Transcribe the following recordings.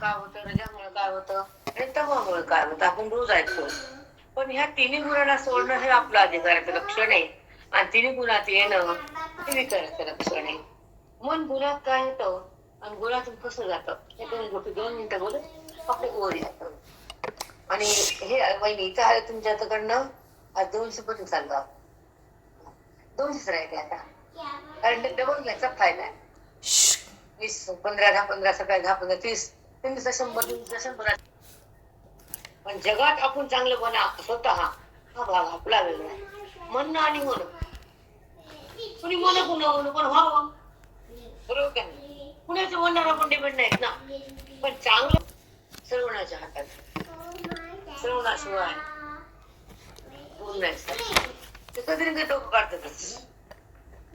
काय होतं रजामुळे काय होतं आणि तमामुळे काय होतं आपण रोज ऐकतो. पण ह्या तिन्ही गुणांना सोडणं हे आपलं अधिकाराचं लक्षण आहे. आणि तिन्ही गुणात येणं हे विकाराचं लक्षण आहे. मन गुणात काय येतं आणि गुणातून कसं जातं हे दोन गोष्टी दोन मिनिटं बोलत आपले ओर येतं. आणि हे वहिनी इथं आलं तुमच्या हाताकडनं आज दोनशे पण चाललं. दोनशेच राहिले आता. कारण डबल घ्यायचा फायदा आहे वीस पंधरा दहा पंधरा सकाळी दहा पंधरा तीस. तुम्ही दिवसा शंभर तीन दिवसा शंभर पण जगात आपण चांगलं बना स्वतः. हा भाग आपला वेगळा आहे. म्हणणं आणि मन कुणी मन कुणा म्हणू पण व्हावं बरोबर का कुणाचं म्हणणार आपण डिपेंड नाहीत ना. पण चांगलं श्रवणाच्या हातात. श्रवणाशिवाय बोल नाही ते कधी ना डोकं काढतातच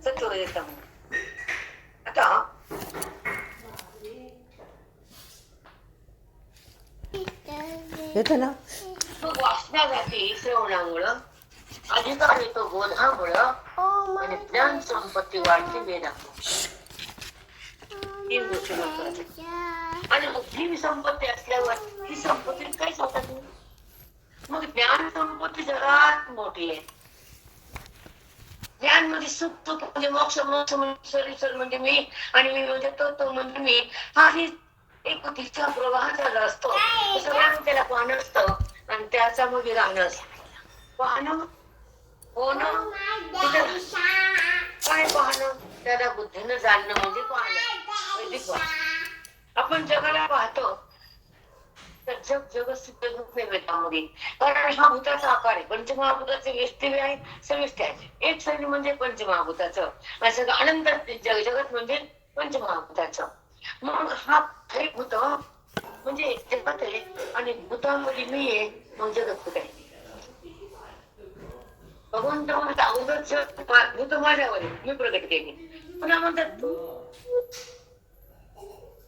सत्व येतं मग आता येतं ना? मग वाचना जाती श्रवणामुळं अधिकार येतो बोधामुळं आणि ज्ञान संपत्ती वाढते वेदामुळं तीन गोष्टी महत्त्वाच्या आणि मग ही संपत्ती असल्यावर ही संपत्ती काहीच होतात नाही. मग ज्ञान संपत्ती जगात मोठी आहे. ज्ञान म्हणजे सुख दुःख म्हणजे मोक्ष मोक्ष म्हणजे ईश्वर म्हणजे मी आणि मी म्हणजे तो तो म्हणजे मी. हा ही एक तिचा प्रवाह झाला असतो. सगळ्यांना त्याला पाहणं असतं. आणि त्याचा मग असतं. पाहणं होणं काय पाहणं त्याला बुद्धीनं जाणणं म्हणजे पाहणं वैदिक भाषा आपण जगाला पाहतो. तर जग जग सिद्ध होत नाही वेदामध्ये. कारण हा भूताचा आकार आहे. पंचमहाभूताचे व्यस्ती आहेत सविस्ते आहेत. एक सैन्य म्हणजे पंचमहाभूताचं. सगळं अनंत जग जगत म्हणजे पंचमहाभूताचं. मग हा एक भूत म्हणजे जगत आहे आणि भूतामध्ये मी आहे मग जगत भूत आहे? भगवंत म्हणतात अगोदर भूत माझ्यावर मी प्रगट केली. पुन्हा म्हणतात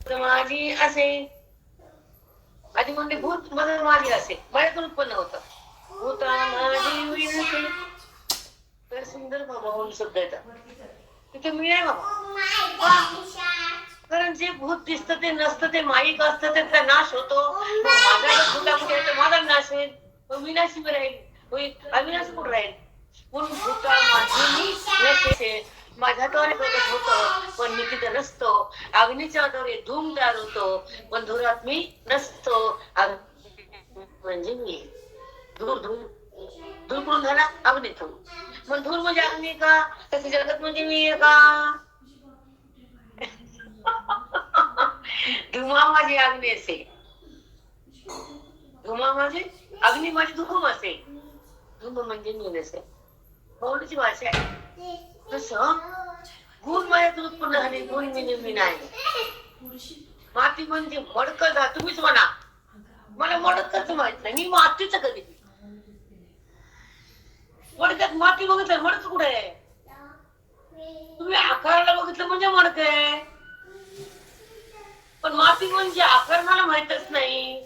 तर माझी असे. आधी म्हणते भूत मदत माझी असे. माझ्यातून उत्पन्न होत. भूता माझी तर सुंदर बाबा म्हणून शब्द येतात. तिथे मी आहे बाबा. कारण जे भूत दिसतं ते नसतं ते माईक असतं त्याचा नाश होतो. मग माझा कुठे नाश होईल. मग विनाशी राहील. अविनाश कुठं राहील. म्हणून भूता माझी माझ्याद्वारे होतो पण मी तिथे नसतो. अग्नीच्या द्वारे धूम तयार होतो पण धुरात मी नसतो. म्हणजे मी धूर धूर धूर करून झाला अग्नीतून. मग धूर म्हणजे अग्नी का? तसे जगत म्हणजे मी का? धुमा माझी अग्नी असे. धुमा माझी अग्नी म्हणजे माझी धुम असे. धुम म्हणजे मी असे. मौलीची भाषा आहे. तस गुण माझ्यातून उत्पन्न झाले गुण म्हणजे मी नेहमी आहे. माती म्हणजे मडक जा तुम्हीच म्हणा. मला मडकच माहीत नाही. मी मातीच कधी मडक्यात माती बघितलं मडक कुठे आहे? तुम्ही आकाराला बघितलं म्हणजे मडक आहे. पण माती म्हणजे आकार मला माहितच नाही.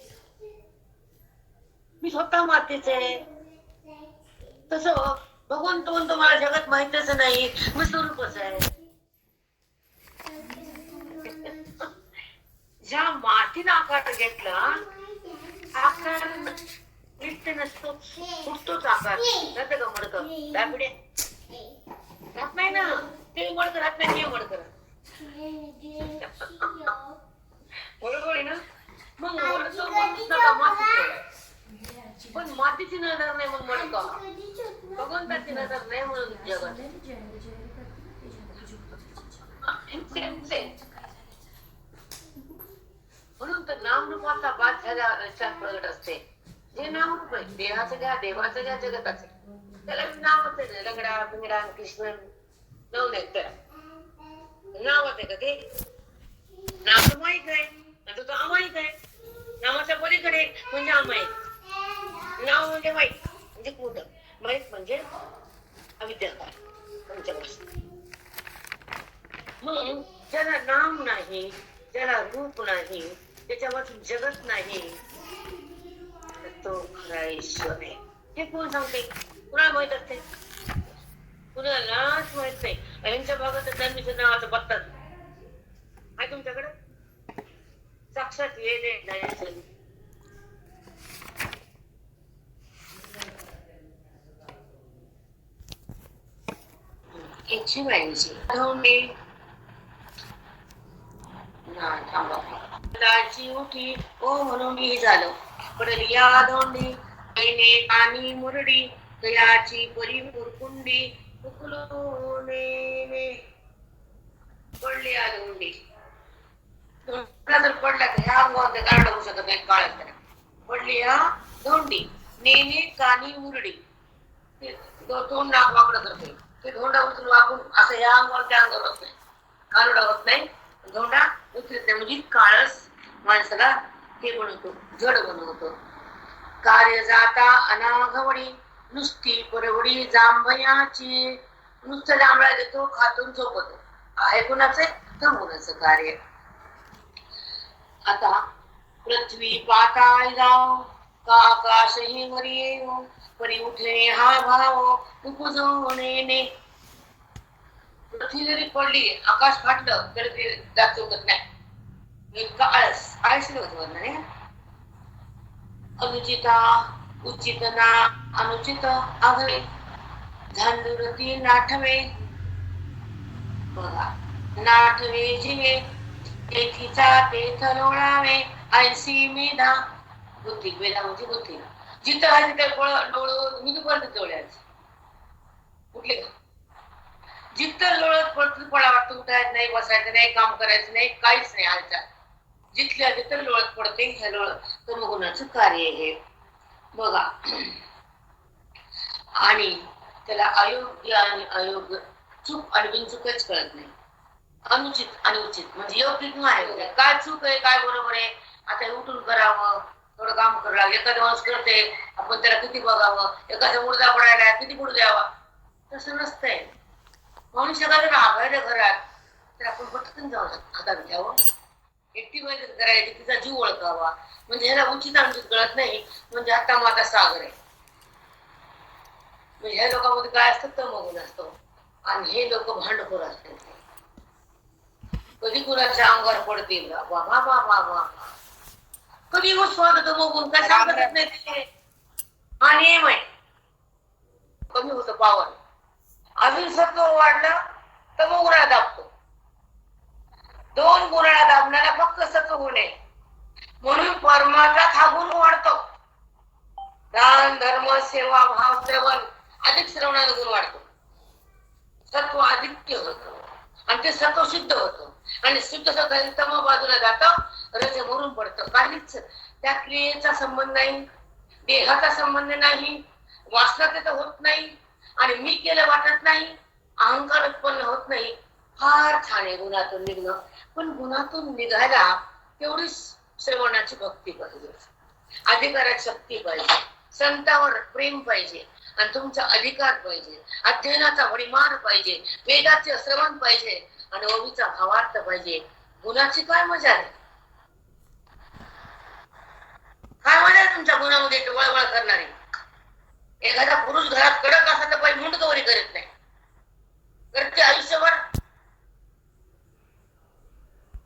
मी स्वतः मातीच आहे. तस भगवंत म्हणतो मला जगात माहितच नाही. मी स्वरूपच आहे. ज्या मातीनं आकार घेतला आकार नित्य नसतो फुटतोच आकार. राहतं का मडक? दाबिडे राहत नाही ना. ते मडक राहत नाही ते मडक. राहत आहे ना मग मडक माणूस नका मातीच पण मातीची नजर नाही मग मडक भगवंताची नजर नाही म्हणून तर नामरूपाचा बाद झाला लक्षात प्रगट असते जे नामरूप आहे देहाचं घ्या देवाचं घ्या जगताचे त्याला नावच आहे ना लंगडा बिंगडा कृष्ण नाव नाही त्याला नावच आहे का ते नाव माहीत आहे आणि तो तर अमायिक आहे नावाच्या पलीकडे म्हणजे अमायिक नाव म्हणजे माहीत. म्हणजे कुठं? माहीत म्हणजे मग ज्याला नाम नाही ज्याला रूप नाही त्याच्यापासून जगत नाही तो खरा ईश्वर आहे. हे कोण सांगते? कुणाला माहीत असते? कुणालाच माहीत नाही. यांच्या भागात त्यांनी नावाचं बघतात. आहे तुमच्याकडे? साक्षात लक्षात नाही एकशे ब्याऐंशी. धोंडे नाही, उठी. ओ म्हणून हे झालं पडली या धोंडी कानी मुरडी कयाची परी कुरकुंडी उकलूने पडली या धोंडी. जर पडला तर ह्या अंगावर गारड होऊ शकत नाही? काळात पडली या धोंडी. नेने कानी मुरडी. तोंड नाक वाकडं करते ते धोंडा उचलून वाकून असं या अंगावर त्या अंगावर होत नाही. कानोडा होत नाही. धोंडा उचलत नाही म्हणजे काळस माणसाला हे बनवतो जड बनवतो. कार्य जाता अनाघवडी नुसती परवडी जांभयाची. नुसतं जांभळा देतो खातून झोपतो. आहे कुणाचे? तमुनाचं कार्य. आता पृथ्वी पाताळ जाऊ का आकाशही वरी येऊ परी उठणे हा भाव उपजवणे पृथ्वी जरी पडली आकाश फाटलं तरी ते जात चुकत नाही. इतका आळस आळस होत नाही अनुचिता उचित ना अनुचित आगळे. झांडुरती नाठवे. बघा नाठवे जिवे. तेथीचा तेथ लोळावे. ऐसी मेधा. बुद्धी वेदा बुद्धी. जिथं आहे तिथे डोळ मी पर्यंत डोळ्याच कुठले? जिथं लोळत पडत पडा वाटतं उठायचं नाही बसायचं नाही काम करायचं नाही काहीच नाही हालचाल. जिथल्या तिथं लोळत पडते हे लोळत तमगुणाचं कार्य हे? बघा. आणि त्याला अयोग्य आणि अयोग्य चूक आणि बिनचूकच कळत नाही. अनुचित आणि उचित म्हणजे योग्य किंवा अयोग्य काय चूक आहे काय बरोबर आहे? आता उठून करावं. थोडं काम करू लागलं. एखादा माणूस करते आपण त्याला किती बघावं? एखादा मुर्दा पडायला किती बुड द्यावा तसं नसतंय. माणूस एखादा आभायला घरात तर आपण पटकन जाऊ हातात घ्यावं एकटी मदत करायची तिचा जीव ओळखावा. म्हणजे ह्याला उचित अनुचित कळत नाही. म्हणजे आता माता सागर आहे. म्हणजे ह्या लोकांमध्ये काय असतं? तमगुण असतो. आणि हे लोक भांडखोर असतात. कधी कुणाच्या अंगावर पडतील? बाबा बाबा बाबा कधी उसवत तो बघून? काय सांगत नाही ते. हा नियम आहे कमी होतं पावर अजून सत्व वाढलं तर मग उन्हाळा दाबतो. दोन गुणाला दाबण्याला फक्त सत्व गुण आहे. म्हणून परमार्थात हा गुण वाढतो. दान धर्म सेवा भाव श्रवण अधिक श्रवणाचा गुण वाढतो. सत्व आधिक्य होतं. आणि ते सत्व सिद्ध होतं. आणि सिद्ध सत्व तम बाजूला जातं. हृदय भरून पडतं. काहीच त्या क्रियेचा संबंध नाही देहाचा संबंध नाही वासना तिथं होत नाही आणि मी केलं वाटत नाही अहंकार उत्पन्न होत नाही. फार छान आहे गुणातून निघणं. पण गुणातून निघायला तेवढी श्रवणाची भक्ती पाहिजे. अधिकारात शक्ती पाहिजे. संतावर प्रेम पाहिजे. आणि तुमचा अधिकार पाहिजे. अध्ययनाचा वडिमार पाहिजे. वेदाचे श्रवण पाहिजे. आणि ओवीचा भावार्थ पाहिजे. गुणाची काय मजा आहे? काय म्हणाल तुमच्या गुणामध्ये? वळवळ करणारी. एखादा पुरुष घरात कडक असा तर बाई मुंडकवरी करत नाही. करते आयुष्यभर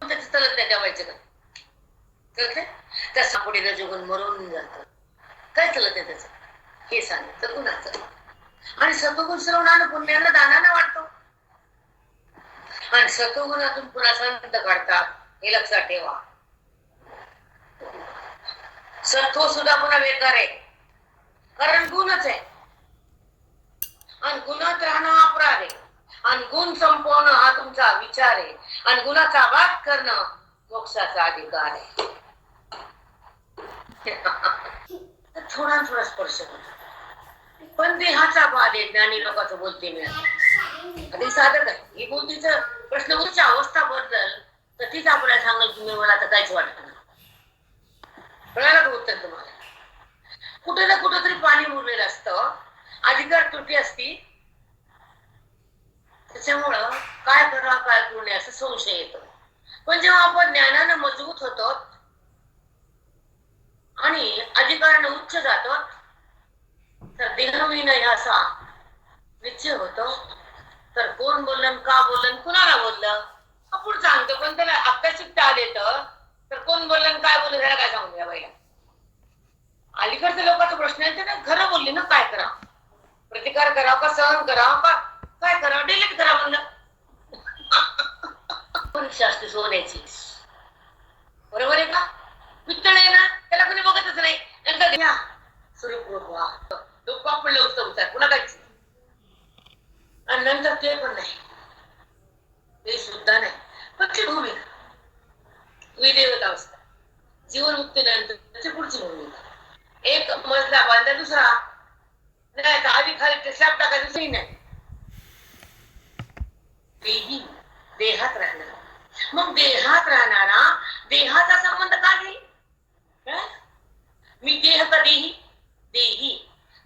चलत नाही ठेवायचं का चलते त्या सापडीला जगून मरून जात. काय चलत नाही त्याचं? हे सांगितलं गुणाचं. आणि सतगुण श्रवणानं पुण्यानं दानानं वाटतो. आणि सतगुणातून पुन्हा संत काढतात हे लक्षात ठेवा. सत्व सुद्धा पुन्हा बेकार आहे. कारण गुणच आहे. आणि गुणात राहणं अपराध आहे. आणि गुण संपवणं हा तुमचा विचार आहे. आणि गुणाचा वाद करणं मोक्षाचा अधिकार आहे. थोडा थोडा स्पर्श होतो पण देहाचा वाद आहे ज्ञानी लोकांचं बोलते मी. आणि साधक आहे. ही बोलतीच प्रश्न उच्च अवस्था बदल तर तीच आपल्याला सांगाल की मी मला आता काहीच वाटत नाही. कळायला का उत्तर तुम्हाला. कुठे ना कुठं तरी पाणी मुरलेलं असतं. अधिकार त्रुटी असती. त्याच्यामुळं काय करा काय करू नये असं संशय येतो. पण जेव्हा आपण ज्ञानानं मजबूत होतो आणि अधिकारानं उच्च जातो तर देहविन असा निश्चय होतो. तर कोण बोललं का बोललं कुणाला बोललं? आपण सांगतो पण त्याला अक्कशिकता आले तर तर कोण बोललं काय बोललं त्याला काय सांगू या बाईला? अलीकडच्या लोकांचा प्रश्न आहे ना खरं बोलली ना काय करा? प्रतिकार करा का सहन करा का काय करा? डिलीट करा म्हणलं. असते सोन्याची. बरोबर आहे का? पित्तळ आहे ना त्याला कोणी बघतच नाही. नंतर घ्या. सुरपूर्वा डोकं आपण लवकर उचार पुन्हा काय? आणि नंतर ते पण नाही. ते सुद्धा नाही. पक्षी भूमिका विदेवत अवस्था. जीवन मुक्तीनंतर त्याची पुढची भूमिका एक मजला बांधा दुसरा. नाही तर आधी खाली स्लॅब टाकायचं दुसरी नाही. देही देहात राहणार. मग देहात राहणारा देहाचा संबंध का घेईल? मी देह का देही? देही.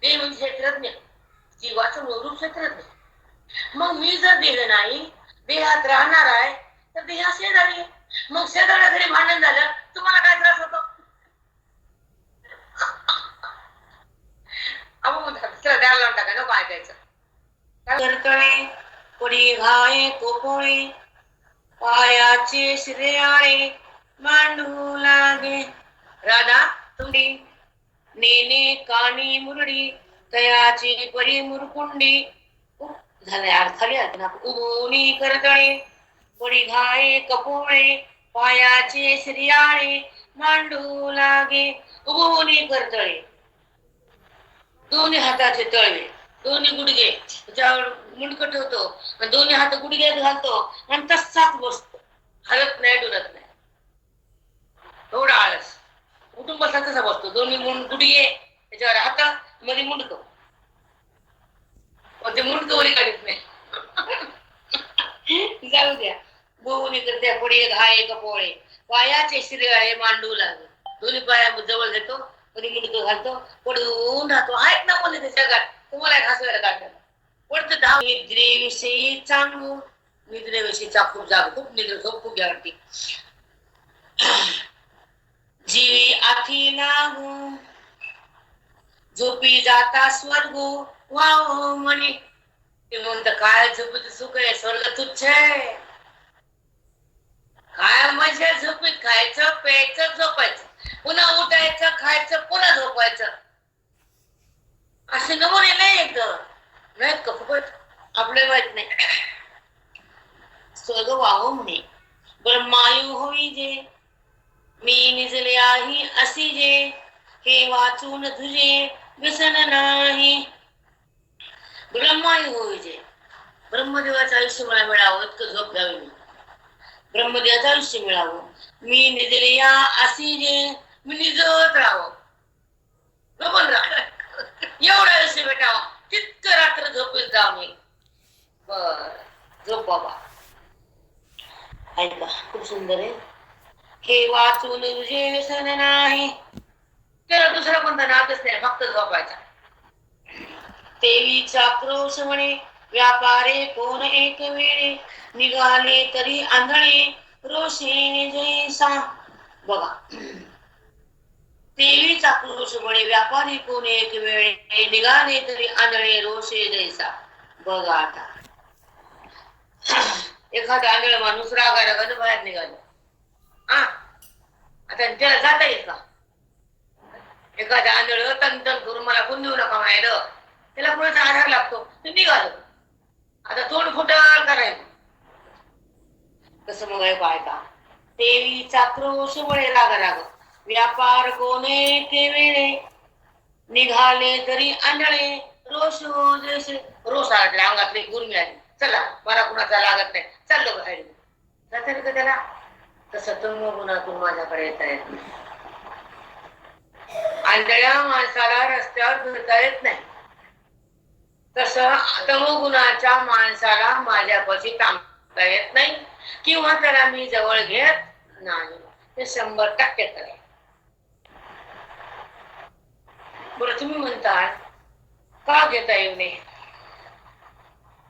देह म्हणजे क्षेत्रज्ञ. जीवाचं मूळरूप क्षेत्रज्ञ. मग मी जर देह नाही देहात राहणार आहे तर देहा शेजारी आहे. मग शेजाऱ्या घरी भांडण झालं तुम्हाला काय त्रास होतो? अहो मग दुसरं द्यायला लावून टाका नको ऐकायचं. करतळे पडी घाये कोपोळे पायाचे श्रेयाळे मांडू लागे. राधा तुंडी नेने कानी मुरडी तयाची परी मुरकुंडी. उप, झालं ना उभोनी करतळे. पडी घाये कपोळे पायाचे श्रियाळे मांडू लागे उभवणी करतळे. दोन्ही हाताचे तळवे दोन्ही गुडघे त्याच्यावर मुंडक ठेवतो आणि दोन्ही हात गुडघ्यात घालतो आणि तसाच बसतो. हलत नाही डुलत नाही. एवढा आळस. उठून बसला तसा बसतो. दोन्ही मुंड गुडघे त्याच्यावर हात मध्ये मुंडक. मग ते मुंडक वरी काढत नाही जाऊ द्या बोवणी करते पुढे घाये कपोळे पायाचे श्रेयाळे मांडू लागले. दोन्ही पाया जवळ घेतो कधी मुंडक घालतो पडून राहतो. आहेत ना मुली त्याच्या जगात तुम्हाला घासवायला हसवायला काढतात पडतं धाव निद्रेविषयी चांगू. निद्रेविषयीचा खूप जाग खूप निद्र झोप खूप घ्यावी जीवी आखी लागू झोपी जाता स्वर्गो. वाव हो, म्हणे. ते म्हणत काय झोपीत सुख आहे? स्वर्ग तुच्छ आहे. काय मजा झोपीत खायचं प्यायचं झोपायचं. पुन्हा उठायचं खायचं पुन्हा झोपायचं. असे नमुने नाही येत. नाही का फुकट आपले माहीत नाही. स्वर्ग वाहो म्हणे ब्रह्मायू होई जे. मी निजले आही असी जे. हे वाचून तुझे व्यसन नाही. ब्रह्मायू होई जे. ब्रह्मदेवाचं आयुष्य मला मिळावं इतकं झोप घ्यावी मी. ब्रह्मदेवाचं आयुष्य मिळावं. मी निजले या असी जे मी निजत राहावं. झोपून राहा. एवढं आयुष्य भेटावं. तितकं रात्र झोपून जा मी बर. झोप बाबा. ऐका खूप सुंदर आहे. हे वाचून तुझे व्यसन नाही. त्याला दुसरा कोणता नातच नाही फक्त झोपायचा. देवीचा क्रोश म्हणे. व्यापारे कोण एक वेळे? निघाले तरी आंधळे रोषे जैसा. बघा. देवीचा क्रोश म्हणे व्यापारी कोण एक वेळे? निघाले तरी आंधळे रोषे जैसा. बघा आता. एखादा आंधळ माणूस रागा बाहेर निघाला. हा आता त्याला जाता येईल का? एखादा आंधळ तन करून मला कोण देऊ नका म्हणायला त्याला कोणाचा आधार लागतो? तुम्ही निघालं. आता तोंड फुटल करायचं कसं मग काय बायका देवीचा क्रोश वळे राग राग. व्यापार कोणे ते वेळे निघाले तरी आंधळे. रोष जैसे रोष आटले अंगातले गुण मिळाले. चला मला कुणाचा लागत नाही. चाललो बाहेर. जाते का त्याला. तसं तुम गुणातून माझ्याकडे येता येत नाही. आंधळ्या माणसाला रस्त्यावर फिरता येत नाही. तसं तमोगुणाच्या माणसाला माझ्यापाशी थांबता येत नाही. किंवा त्याला मी जवळ घेत नाही. ते शंभर टक्के करेल बरं तुम्ही म्हणतात का घेता येऊ नये?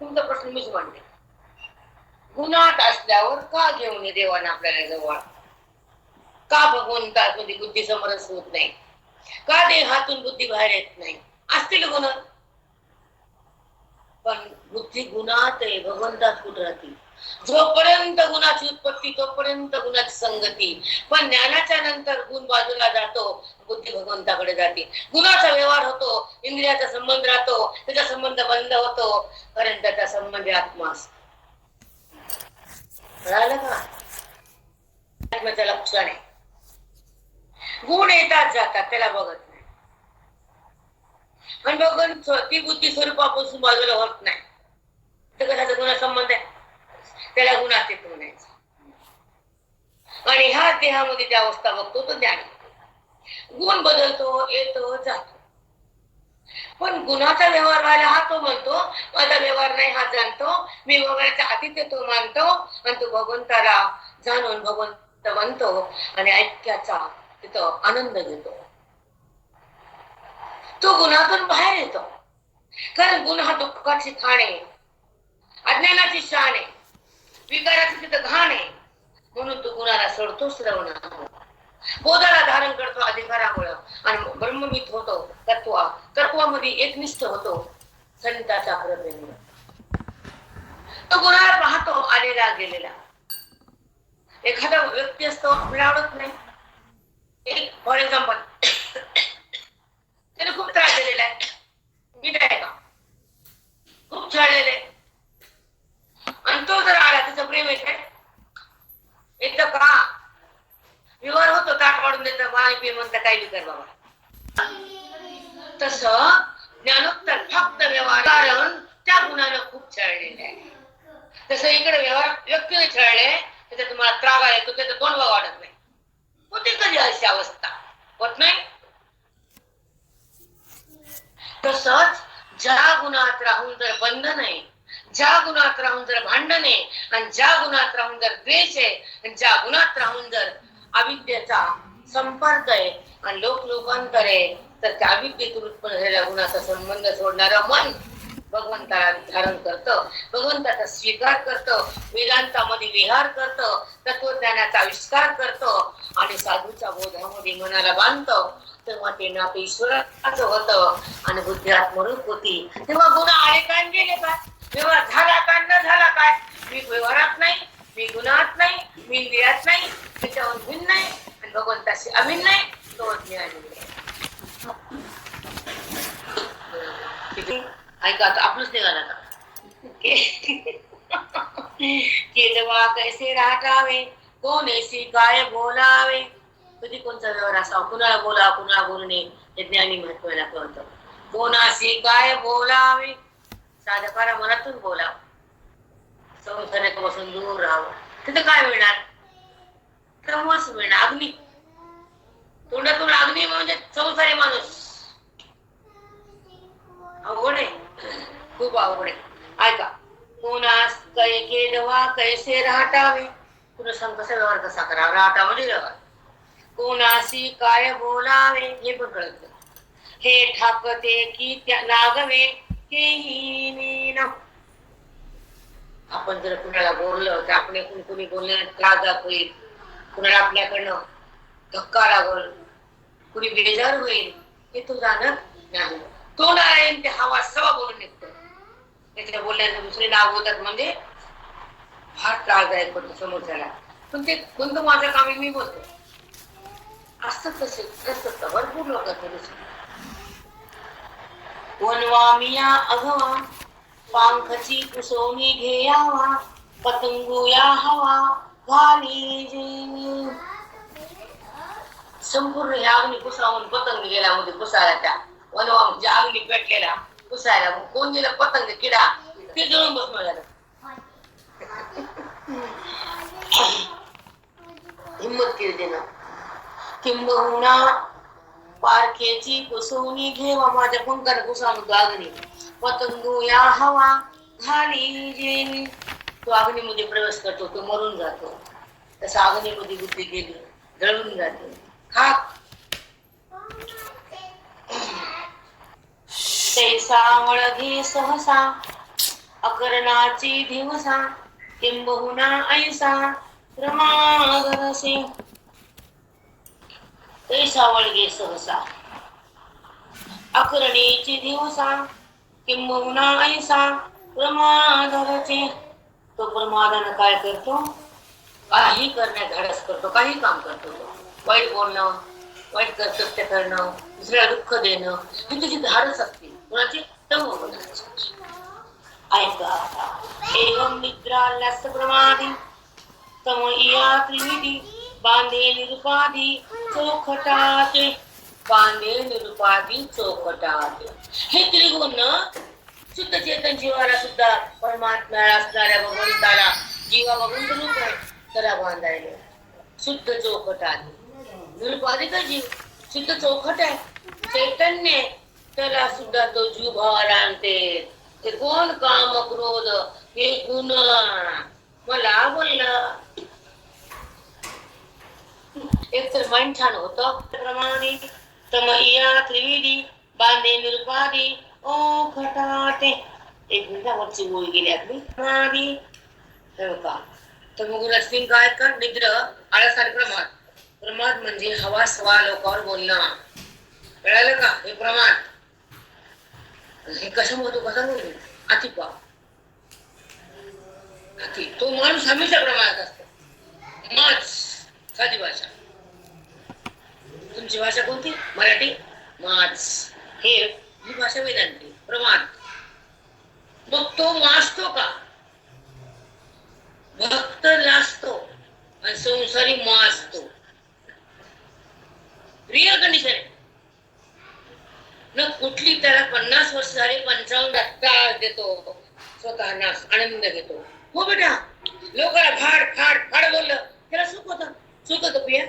तुमचा प्रश्न मीच म्हणते गुणात असल्यावर का घेऊ नये देवाने आपल्याला जवळ? का भगवंतामध्ये बुद्धी समरस होत नाही? का देहातून बुद्धी बाहेर येत नाही? असतील गुण. पण बुद्धी गुणात आहे भगवंतात कुठं राहतील? जोपर्यंत गुणाची उत्पत्ती तोपर्यंत गुणाची संगती. पण ज्ञानाच्या नंतर गुण बाजूला जातो बुद्धी भगवंताकडे जाते. गुणाचा व्यवहार होतो इंद्रियाचा संबंध राहतो त्याचा संबंध बंद होतो कारण त्याचा संबंध आत्मा असतो. कळालं का? आत्म्याचं लक्षण आहे. गुण येतात जातात त्याला बघत नाही बघून ती बुद्धी स्वरूपापासून बाजूला होत नाही. तर कशाचा गुन्हा संबंध आहे? त्याला गुणातीत म्हणायचं. आणि ह्या देहामध्ये ज्या अवस्था बघतो तो ज्ञान गुण बदलतो येतो जातो. पण गुणाचा व्यवहार व्हायला हा तो म्हणतो माझा व्यवहार नाही हा जाणतो. मी भगवानाचा आतिथ्य तो मानतो. आणि तो भगवंताला जाणून भगवंत म्हणतो आणि ऐक्याचा तिथं आनंद घेतो. तो गुणातून बाहेर येतो. कारण गुण हा दुःखाची खाण आहे. अज्ञानाची शान आहे. विकाराची तिथं घाण आहे. म्हणून तो गुणाला सोडतो श्रवण. बोधाला धारण करतो अधिकारामुळं. आणि ब्रह्मवित होतो तत्वा. तत्वामध्ये एकनिष्ठ होतो. संताचा प्रभेमुळे तो गुणाला पाहतो आलेला गेलेला. एखादा व्यक्ती असतो आपल्याला आवडत नाही. एक फॉर एक्झाम्पल त्याने खूप त्रास दिलेला आहे. नीट आहे का? खूप छळलेले आणि तो जर आला त्याचं प्रेम येते एकदा का व्यवहार होतो ताट वाढून देतं पाणी पी म्हणतं काही विचार बाबा. तस ज्ञानोत्तर फक्त व्यवहार कारण त्या गुणानं खूप छळलेले आहे. तसं इकडे व्यवहार व्यक्तीने छळले त्याचा तुम्हाला त्रागा तो त्याचं तोंड बघा वाटत नाही. होते कधी अशी अवस्था? होत नाही? तसंच ज्या गुणात राहून जर बंधन आहे ज्या गुणात राहून जर भांडण आहे आणि ज्या गुणात राहून जर द्वेष आहे आणि ज्या गुणात राहून जर अविद्येचा संपर्क आहे आणि लोक लोकांतर आहे तर त्या अविद्येतून उत्पन्न झालेल्या गुणाचा संबंध सोडणारं मन भगवंताला धारण करतं. भगवंताचा स्वीकार करतं वेदांतामध्ये विहार करतं तत्वज्ञानाचा आविष्कार करतं आणि साधूच्या बोधामध्ये मनाला बांधतं. तेव्हा ते नाते ईश्वराचं होतं आणि बुद्धी आत्मरूप होती तेव्हा गुन्हा आले काय गेले काय व्यवहार झाला काय न झाला काय मी व्यवहारात नाही मी गुणात नाही मी इंद्रियात नाही त्याच्यावर भिन्न नाही आणि भगवंताशी अभिन्न नाही तो ज्ञानी ऐका आता आपलंच निघाला आता केलवा कैसे राहतावे कोण ऐसी काय बोलावे? कधी कोणता व्यवहार असावा? कुणाला बोला कुणाला बोलणे हे ज्ञानी महत्वाला कळतं कोणाशी काय बोलावे? साधकारा मनातून बोलावं. संसारात बसून दूर राहावं. तिथं काय मिळणार? क्रमच मिळणार. अग्नी. तोंडातून अग्नी म्हणजे संसारी माणूस. अवघड आहे. खूप अवघड आहे. ऐका. कोणास कै केडवा कैसे राहटावे तुला सांग कसा व्यवहार कसा करावा? राहटा म्हणजे व्यवहार. कोणाशी काय बोलावे हे पण कळत हे ठाकते की त्या नागवे हेही आपण जर कुणाला बोललं तर आपण एकूण कुणी बोलण्यात त्रास होईल कुणाला आपल्याकडनं धक्का लागल कुणी बेजार होईल हे तू जाणत नाही. तो नारायण ते हवा सवा बोलून निघतो. त्याच्या बोलण्याचं दुसरे नाव होतात म्हणजे फार त्रासदायक पडतो समोरच्याला. पण ते कोणतं माझं काम मी बोलतो. असतात तसे असतात भरपूर लोक वनवामिया अगवा पांखची कुसोनी घेयावा पतंगुया हवा घाली जे संपूर्ण ह्या अग्नी कुसावून पतंग गेला मध्ये कुसायला त्या वनवा म्हणजे अग्नी पेटलेला कुसायला मग कोण दिला? पतंग किडा. ते जळून बसणं झालं. हिंमत केली त्यानं किंबहुना पारखेची कुसवणी घेवा माझ्या पंखाने कुसावून द्वागणी पतंगू या हवा घाली जेनी तो अग्नीमध्ये प्रवेश करतो तो मरून जातो. तसा अग्नीमध्ये बुद्धी गेली जळून जाते. खाक तैसा वळघे सहसा अकरणाची दिवसा किंबहुना ऐसा रमागरसे. तैसा वळगे सहसा. अकरणीचे दिवसा किंबहुना ऐसा प्रमादरचे. तो प्रमादानं काय करतो? काही करण्यात धाडस करतो काही काम करतो. तो वाईट बोलणं वाईट कर्तव्य करणं दुसऱ्याला दुःख देणं ही तुझी धाडस असते. कुणाची? तम ऐका एवम निद्रा लस प्रमादी तम इया त्रिविधी. बांधे निरुपाधी चोखटाते. बांधे निरुपाधी चोखटाते. हे त्रिगुण शुद्ध चेतन जीवाला सुद्धा परमात्म्याला असणाऱ्या भगवंताला जीवा भगवंत रूप आहे त्याला बांधायला. शुद्ध चौकट आहे निरुपाधिक जीव शुद्ध चौकट आहे. चैतन्य आहे. त्याला सुद्धा तो जीव भावाला आणते. ते कोण काम क्रोध हे गुण. मला बोललं एक तर मन छान होत. प्रमाणे तम इया त्रिवेदी बांधे निरुपादी ओ खटाटे. एक मिनिटावरची गोळी गेली आपली. प्रमादी तर मग लक्ष्मी काय कर निद्र आळसार प्रमाद प्रमाद म्हणजे हवा सवा लोकांवर बोलणं. कळालं का हे प्रमाद हे कशामुळे कसं कसा अति अतिपा अति. तो माणूस हमेशा प्रमाणात असतो. माच. साधी भाषा. तुमची भाषा कोणती? मराठी? माच हे ही भाषा वेदांती. प्रमाण. मग तो वाचतो का? भक्त लाजतो आणि संसारी मासतो रिअल कंडिशन न कुठली त्याला पन्नास वर्ष झाले पंचावन्न त्रास देतो. स्वतःना आनंद घेतो. हो बेटा. लोकांना फाड फाड फाड बोललं. त्याला सुख होत. सुख होत प्रिया?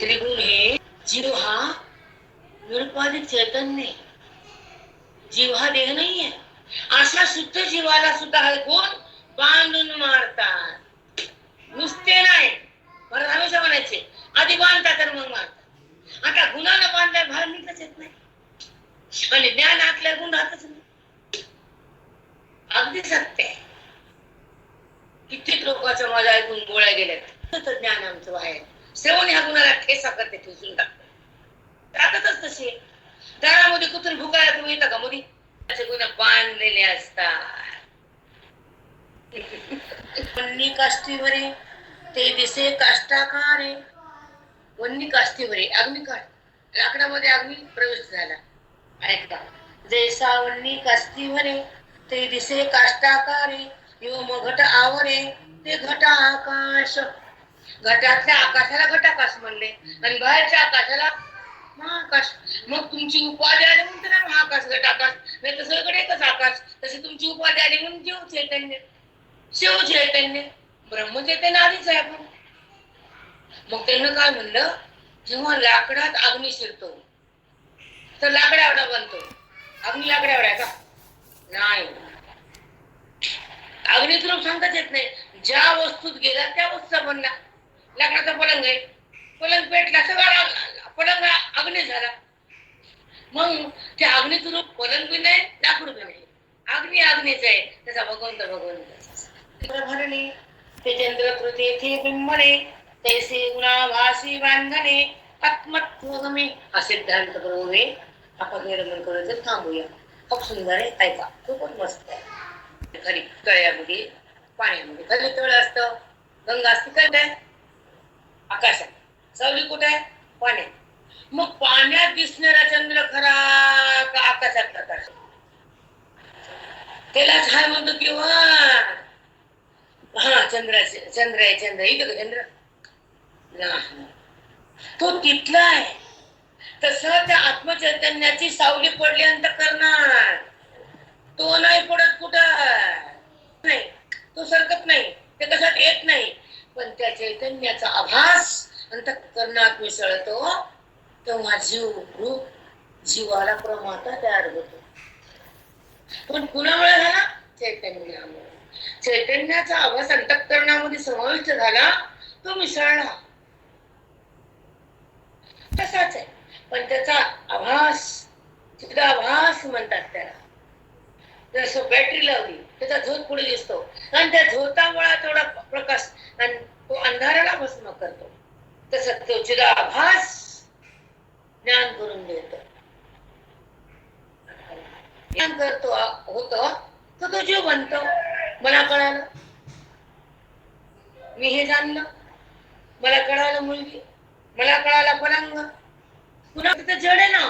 त्रिगुण हे जीव हा निरुपाधिक चैतन्य. जीव हा देह नाही आहे अशा शुद्ध जीवाला सुद्धा हे गुण बांधून मारतात. नुसते नाही. परत हमेशा म्हणायचे. आधी बांधतात तर मग मारतात. आता गुणाला बांधल्या भार निघतच येत नाही. आणि ज्ञान आतल्या गुण राहतच नाही. अगदी सत्य आहे. कित्येक लोकांचा माझ्या ऐकून गोळ्या गेल्यात. ज्ञान आमचं बाहेर. श्रवण ह्या गुणाला ठेसा करते ठेसून टाकते टाकतच तसे. दारामध्ये कुठून भुकायला तुम्ही येता का मुली त्याचे गुण बांधलेले असतात. वन्नी काष्टीवरे ते दिसे काष्टाकारे वन्नी काष्टीवरे अग्निकाठ. लाकडामध्ये अग्नी प्रवेश झाला. ऐकता जैसा वन्नी काष्टीवरे ते दिसे काष्टाकारे यो मग घट आवरे ते घट आकाश. घटातल्या आकाशाला घटाकाश म्हणले. आणि बाहेरच्या आकाशाला महाकाश. मग तुमची उपाधी आली म्हणते ना महाकाश घटाकाश नाही तर सगळीकडे एकच आकाश. तशी तुमची उपाधी आली म्हणून जीव चैतन्य. शिव चैतन्य. ब्रह्म चैतन्य आधीच आहे आपण. मग त्यांना काय म्हणलं? जेव्हा लाकडात अग्नी शिरतो तर लाकडा एवढा बनतो. अग्नी लाकडा एवढा आहे का? नाही. अग्नीच रूप सांगताच येत नाही. ज्या वस्तूत गेला त्या वस्तूचा बनला. लाकडाचा पलंग आहे. पलंग पेटला सगळा पलंग अग्नी झाला. मग त्या अग्नीचं रूप पलंग बी नाही लाकूड बी नाही. अग्नी अग्नीच आहे. त्याचा भगवंत भगवंत. भरणे ते चंद्रकृती कृती बिंबणे तैसे गुणाभासी बांधणे आत्मत्वगमे हा सिद्धांत प्रभूने आपण निर्माण करायचं थांबूया. खूप सुंदर आहे. ऐका. खूपच मस्त आहे. खरी तळ्यामध्ये पाण्यामध्ये. खाली तळ असतं. गंगा असते काय काय सावली कुठे? आहे पाण्यात मग पाण्यात दिसणारा चंद्र खरा का आकाशातला तारा? त्याला काय म्हणतो किंवा हा चंद्राचे चंद्र आहे चंद्र येतो का चंद्र? तो तिथला आहे. तसं त्या आत्मचैतन्याची सावली पडल्यानंतर करणार. तो नाही पडत कुठं? नाही. तो सरकत नाही. ते कशात येत नाही. पण त्या चैतन्याचा आभास अंतकरणात मिसळतो तेव्हा जीव रूप जीवाला प्रमाता तयार होतो. पण कुणामुळे झाला? चैतन्यामुळे. चैतन्याचा आभास अंतकरणामध्ये समाविष्ट झाला तो मिसळला. तसाच आहे. पण त्याचा आभास चिदाभास म्हणतात त्याला. जसं बॅटरी लावली त्याचा झोत पुढे दिसतो. आणि त्या झोतामुळे थोडा प्रकाश आणि तो अंधाराला भस्म करतो. तसं तो चिदाभास ज्ञान करून देतो. ज्ञान करतो होत तर तो जीव बनतो मला कळालं. मी हे जाणलं. मला कळालं मुलगी. मला कळाला पलंग. पुन्हा तिथं जड आहे ना.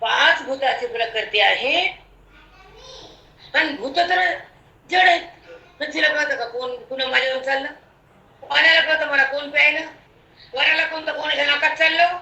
पाच भूताची प्रकृती आहे. आणि भूत तर जड आहेत. तिला कळतं का कोण पुन्हा माझ्यावर चाललं? पाण्याला कळतं मला कोण प्यायलं वराला कोणतं कोणाच्या नाकात चाललं